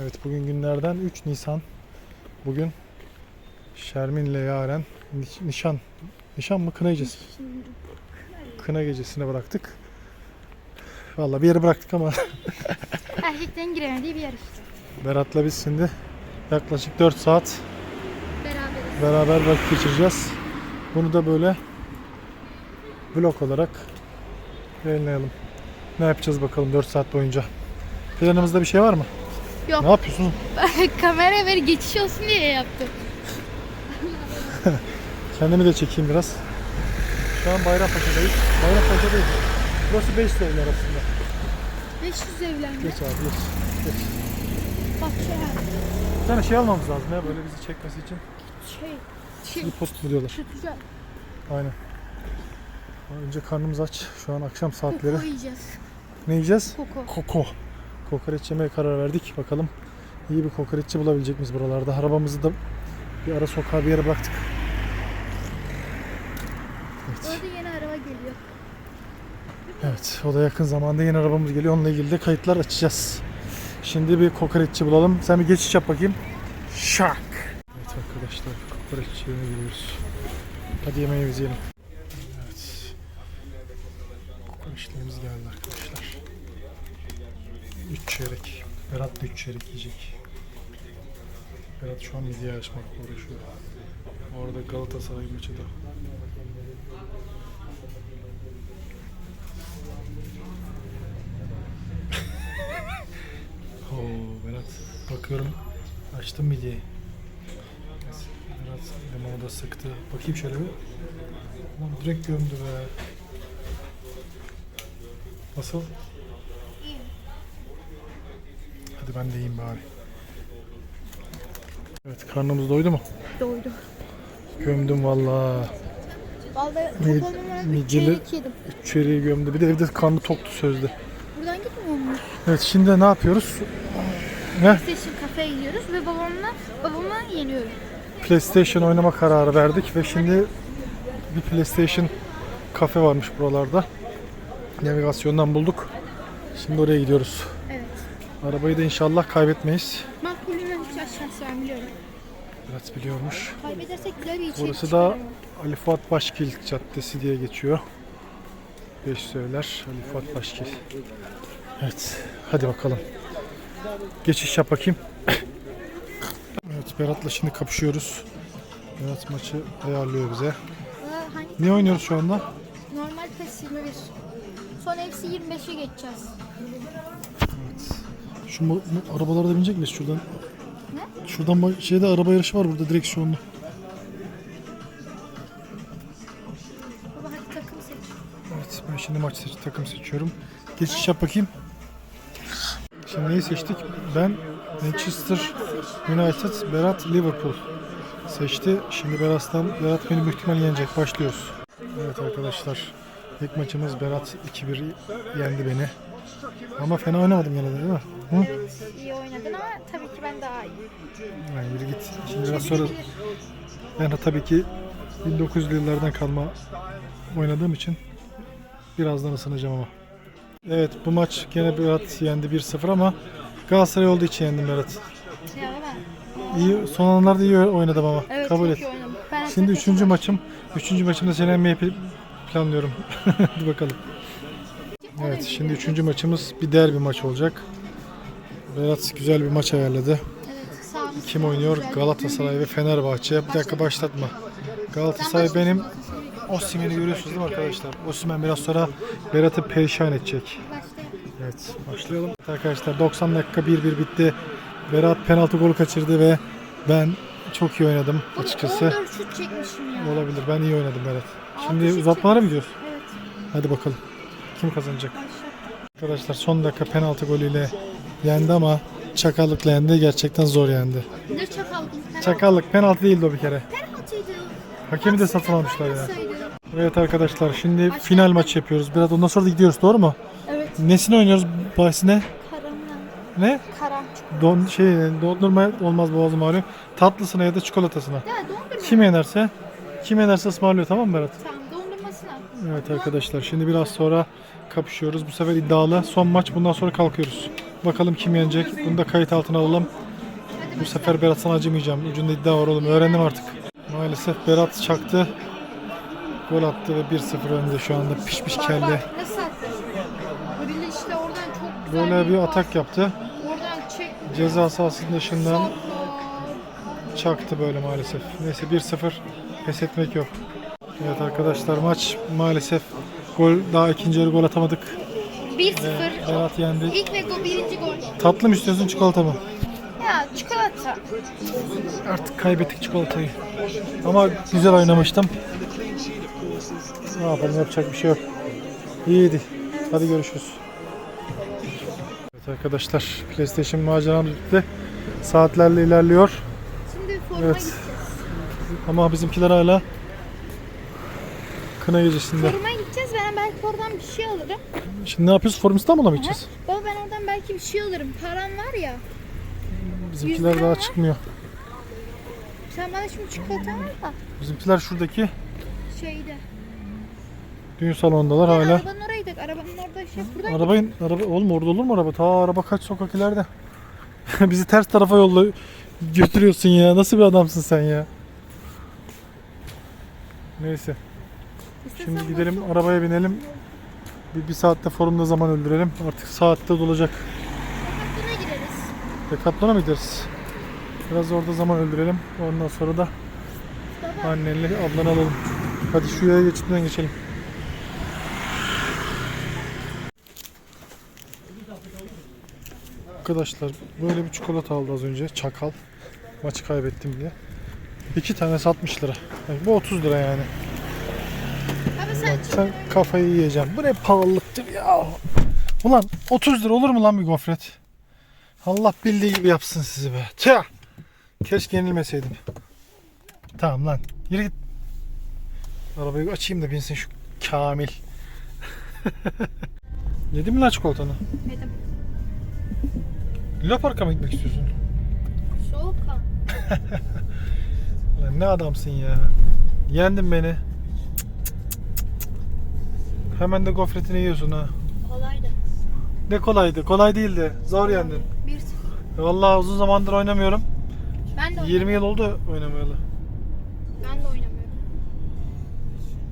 Evet bugün günlerden 3 Nisan. Bugün Şermin ile Yaren niş- nişan nişan mı kına gecesi? Kına gecesine bıraktık. Vallahi bir yere bıraktık ama Erkeklerin giremediği bir yer işte. Berat'la biz şimdi yaklaşık 4 saat Beraberiz. beraber vakit geçireceğiz. Bunu da böyle vlog olarak yayınlayalım. Ne yapacağız bakalım 4 saat boyunca. Planımızda bir şey var mı? Yok. Ne yapıyorsun? Kamera ver geçiş olsun diye yaptım. Kendimi de çekeyim biraz. Şu an Bayrampaşa'dayız. Bayrampaşa'dayız. Burası 5 evler aslında. 500 evlendi. Geç abi geç. geç. Bak şey Bir tane şey almamız lazım ya böyle bizi çekmesi için. şey. Şey. Tripod mu diyorlar? Tutacağım. Aynen. Önce karnımız aç. Şu an akşam saatleri. Koku yiyeceğiz. Ne yiyeceğiz? Koku. Koko. Kokoreç yemeye karar verdik. Bakalım iyi bir kokoreççi bulabilecek miyiz buralarda? Arabamızı da bir ara sokağa bir yere bıraktık. Evet. Orada yeni araba geliyor. Evet, o da yakın zamanda yeni arabamız geliyor. Onunla ilgili de kayıtlar açacağız. Şimdi bir kokoreççi bulalım. Sen bir geçiş yap bakayım. Şak. Evet arkadaşlar, kokoreççi yerine gidiyoruz. Hadi yemeğimizi yiyelim. Evet. Kokoreçlerimiz geldi arkadaşlar. 3 çeyrek. Berat da 3 çeyrek yiyecek. Berat şu an midye açmakla uğraşıyor. Orada Galatasaray maçı da. Oo Berat bakıyorum açtım midyeyi. Berat limonu da sıktı. Bakayım şöyle bir. Ulan direkt gömdü be. Nasıl? Hadi ben de yiyeyim bari. Evet karnımız doydu mu? Doydu. Gömdüm valla. Vallahi Mid- çok olmadan midyeli- çeyrek yedim. Üç çeyreği gömdü. Bir de evde karnı toktu sözde. Buradan gitmiyor muyuz? Evet şimdi ne yapıyoruz? Ne? PlayStation kafeye gidiyoruz ve babamla babama yeniyorum. PlayStation oynama kararı verdik ve şimdi bir PlayStation kafe varmış buralarda. Navigasyondan bulduk. Şimdi oraya gidiyoruz. Evet. Arabayı da inşallah kaybetmeyiz. Makbulünden hiç aşağısı ben biliyorum. Biraz biliyormuş. Kaybedersek güzel bir içerik Burası da. Ali Fuat Başkil Caddesi diye geçiyor. Beş söyler Ali Fuat Başkil. Evet. Hadi bakalım. Geçiş yap bakayım. evet Berat'la şimdi kapışıyoruz. Berat maçı ayarlıyor bize. Ne oynuyoruz şu anda? Normal PES 21. Son hepsi 25'e geçeceğiz. Şu mu- mu- arabalara da binecek miyiz şuradan? Ne? Şuradan şeyde araba yarışı var burada direksiyonlu. Baba hadi takım seç. Evet ben şimdi maç seç takım seçiyorum. Geçiş yap bakayım. Şimdi neyi seçtik? Ben Manchester United, Berat Liverpool seçti. Şimdi Berat'tan, Berat beni büyük yenecek. Başlıyoruz. Evet arkadaşlar. İlk maçımız Berat 2-1 yendi beni. Ama fena oynamadım yine de değil mi? Hı? Evet iyi oynadın ama tabii ki ben daha iyi. Yani yürü git. Şimdi biraz sonra ben de tabii ki 1900'lü yıllardan kalma oynadığım için birazdan ısınacağım ama. Evet bu maç gene Berat yendi 1-0 ama Galatasaray olduğu için yendim Berat. Ya ben. İyi, son anlarda iyi oynadım ama Evet kabul çok et. iyi oynadım. Ben Şimdi üçüncü maçım. Üçüncü maçımda seni yenmeyi planlıyorum. Hadi bakalım. Evet şimdi üçüncü maçımız bir derbi maç olacak. Berat güzel bir maç ayarladı. Kim oynuyor? Galatasaray ve Fenerbahçe. Bir dakika başlatma. Galatasaray benim. Osimhen'i görüyorsunuz değil mi arkadaşlar? Osimhen biraz sonra Berat'ı perişan edecek. Evet başlayalım. Arkadaşlar 90 dakika 1-1 bitti. Berat penaltı golü kaçırdı ve ben çok iyi oynadım açıkçası. 14 şut çekmişim ya. Olabilir ben iyi oynadım Berat. Şimdi şut uzatmalara mı gidiyoruz? Evet. Hadi bakalım. Kim kazanacak? Arkadaşlar son dakika penaltı golüyle yendi ama çakallıkla yendi. Gerçekten zor yendi. Ne çakal? Penaltı- Çakallık penaltı değildi o bir kere. Penaltıydı. Hakemi de satın almışlar ya. Evet arkadaşlar şimdi final maç yapıyoruz. Biraz ondan sonra da gidiyoruz doğru mu? Evet. Nesini oynuyoruz bahisine? Karamla. Ne? Kara. Don, şey dondurma olmaz boğazım ağrıyor. Tatlısına ya da çikolatasına. Ya dondurma. Kim yenerse kim yenerse ısmarlıyor tamam mı Berat? Tamam dondurmasına. Evet arkadaşlar şimdi biraz sonra kapışıyoruz. Bu sefer iddialı. Son maç bundan sonra kalkıyoruz. Bakalım kim yenecek. Bunu da kayıt altına alalım. Bu sefer Berat sana acımayacağım. Ucunda iddia var oğlum. Öğrendim artık. Maalesef Berat çaktı. Gol attı ve 1-0 önde şu anda. Pişmiş Bak kelle. bak nasıl attı? İşte oradan çok güzel Böyle bir pas. atak yaptı. Oradan çek. Ceza sahasının dışından çaktı böyle maalesef. Neyse 1-0 pes etmek yok. Evet arkadaşlar maç maalesef gol daha ikinci yarı gol atamadık. 1-0. Berat yendi. İlk ve gol birinci gol. Tatlı mı istiyorsun çikolata mı? Ya çikolata. Artık kaybettik çikolatayı. Ama güzel oynamıştım. Ne yapalım yapacak bir şey yok. İyiydi. Hadi görüşürüz. Evet arkadaşlar PlayStation maceramız bitti. Saatlerle ilerliyor. Şimdi forma Evet. Ama bizimkiler hala kına gecesinde. Forma gideceğiz. Ben belki oradan bir şey alırım. Şimdi ne yapıyoruz? Forum İstanbul'a mı gideceğiz? Baba ben oradan belki bir şey alırım. Param var ya. Bizimkiler daha çıkmıyor. Sen bana şimdi çikolata al da. Bizimkiler şuradaki Şeyde. düğün salonundalar Yani hala. Arabanın oraya gidelim. Arabanın orada şey. Buradan Arabayın, araba, oğlum orada olur mu araba? Ta araba kaç sokak ileride. Bizi ters tarafa yolla götürüyorsun ya. Nasıl bir adamsın sen ya? Neyse. İstesen Şimdi gidelim arabaya binelim. Bir, bir saatte forumda zaman öldürelim. Artık saatte dolacak. Sokaklarına gireriz. Decathlon'a mı gideriz? Biraz orada zaman öldürelim. Ondan sonra da Baba. annenle ablanı alalım. Hadi şu yaya geçitinden geçelim. Arkadaşlar böyle bir çikolata aldı az önce. Çakal. Maçı kaybettim diye. İki tane 60 lira. Yani bu 30 lira yani. Baba sen Bak sen kafayı yiyeceğim. Bu ne pahalılıktır ya. Ulan 30 lira olur mu lan bir gofret? Allah bildiği gibi yapsın sizi be. Tüh. Keşke yenilmeseydim. Tamam lan. Yürü git. Arabayı açayım da binsin şu Kamil. Yedin mi lan çikolatanı? Yedim. Luna Park'a mı gitmek istiyorsun? Soğuk kan. Lan ne adamsın ya. Yendin beni. Hemen de gofretini yiyorsun ha. Kolaydı. Ne kolaydı. Kolay değildi. Zor yendin. Bir Vallahi uzun zamandır oynamıyorum. Ben de 20 yıl oldu oynamayalı. Ben de oynamıyorum.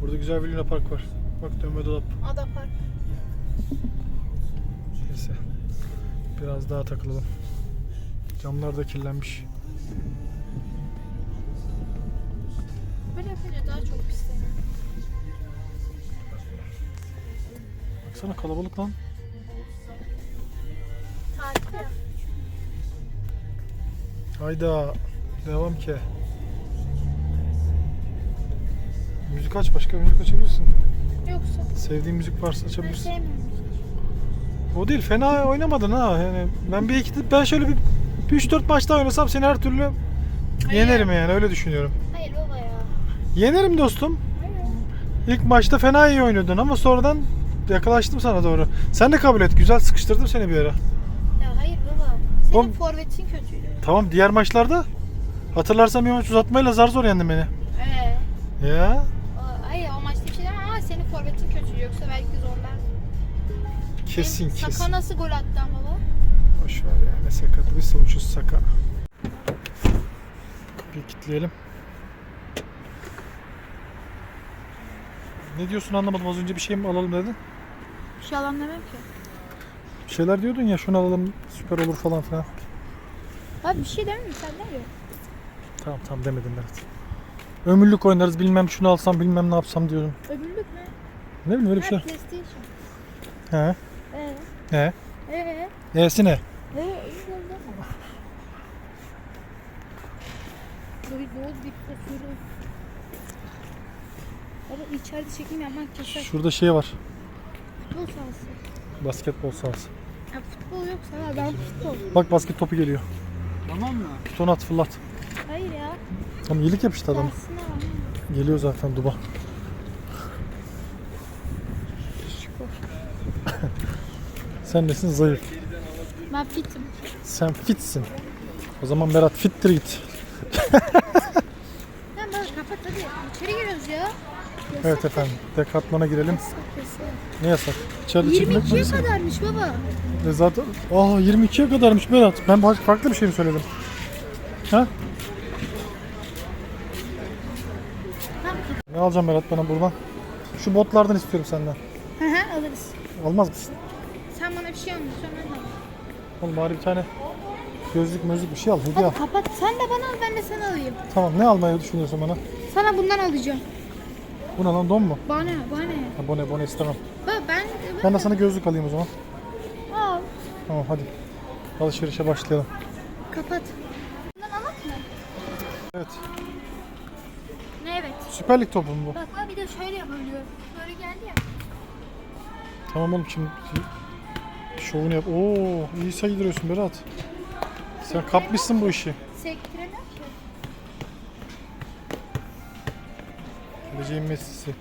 Burada güzel bir Luna Park var. Bak dönme dolap. Ada Park. Neyse. Biraz daha takılalım. Camlar da kirlenmiş. Böyle yapınca daha çok pisleniyor. Baksana kalabalık lan. Tatil. Hayda. Devam ki. Müzik aç. Başka müzik açabilirsin. Yoksa Sevdiğin müzik varsa ben açabilirsin. sevmiyorum. O değil. Fena oynamadın ha. Yani ben bir iki ben şöyle bir 3-4 maçta oynasam seni her türlü yenerim yani öyle düşünüyorum. Yenerim dostum. İlk maçta fena iyi oynuyordun ama sonradan yakalaştım sana doğru. Sen de kabul et. Güzel sıkıştırdım seni bir ara. Ya hayır baba. Senin Oğlum- forvetin kötüydü. Tamam diğer maçlarda hatırlarsan bir maç uzatmayla zar zor yendin beni. Ee, Ya o- hayır o maçta bir şey demem ama senin forvetin kötüydü. Yoksa belki zorlar. kesin Saka kesin. nasıl gol attı ama baba? Boş ver ya ne sakatı biz uçuz saka. Kapıyı kilitleyelim. Ne diyorsun anlamadım az önce bir şey mi alalım dedin? Bir şey alan demem ki. Bir şeyler diyordun ya şunu alalım süper olur falan filan. Abi bir şey demem sen ne diyorsun? Tamam tamam demedim Berat. Ömürlük oynarız bilmem şunu alsam bilmem ne yapsam diyordum. Öbürlük mü? Ne bileyim öyle bir şey. Ha, PlayStation. He. Ee, He. ee, E'si ne? ee, iyi oldu. Bol bir koşuyor. Baba içeride çekim yapmak yasak. Şurada şey var. Futbol sahası. Basketbol sahası. Ya futbol yoksa ha ben futbol. Bak basket topu geliyor. Tamam mı? Ton at fırlat. Hayır ya. Tam iyilik yapıştı adam. Dersine var. Geliyor zaten Duba. Sen nesin zayıf. Ben fitim. Sen fitsin. O zaman Berat fittir git. Tamam baba kapat hadi. İçeri giriyoruz ya. Evet efendim. Dekatman'a girelim. Ne yasak? İçeride çekmek 22'ye mi? kadarmış baba. E zaten Aa 22'ye kadarmış Berat. Ben başka farklı bir şey mi söyledim? Ha? Ne alacağım Berat bana buradan? Şu botlardan istiyorum senden. Hı hı alırız. Almaz mısın? Sen bana bir şey almıyorsun ben de. Oğlum bari bir tane gözlük mözlük bir şey al. Hediye al. Hadi kapat. Sen de bana al ben de sana alayım. Tamam ne almayı düşünüyorsun bana? Sana bundan alacağım. Bu ne lan don mu? Bana? Bana? Ha, bone bone istemem. Baba ben... Ben de sana gözlük alayım o zaman. Al. Tamam hadi. Alışverişe başlayalım. Kapat. Bundan alak mı? Evet. Ne evet. Süper Lig topu mu bu? Bak bak bir de şöyle yapabiliyorum. Böyle geldi ya. Tamam oğlum şimdi şovunu yap. Oo iyi saydırıyorsun Berat. Sen kapmışsın bu işi. Sektiremem Geleceğin Messi'si.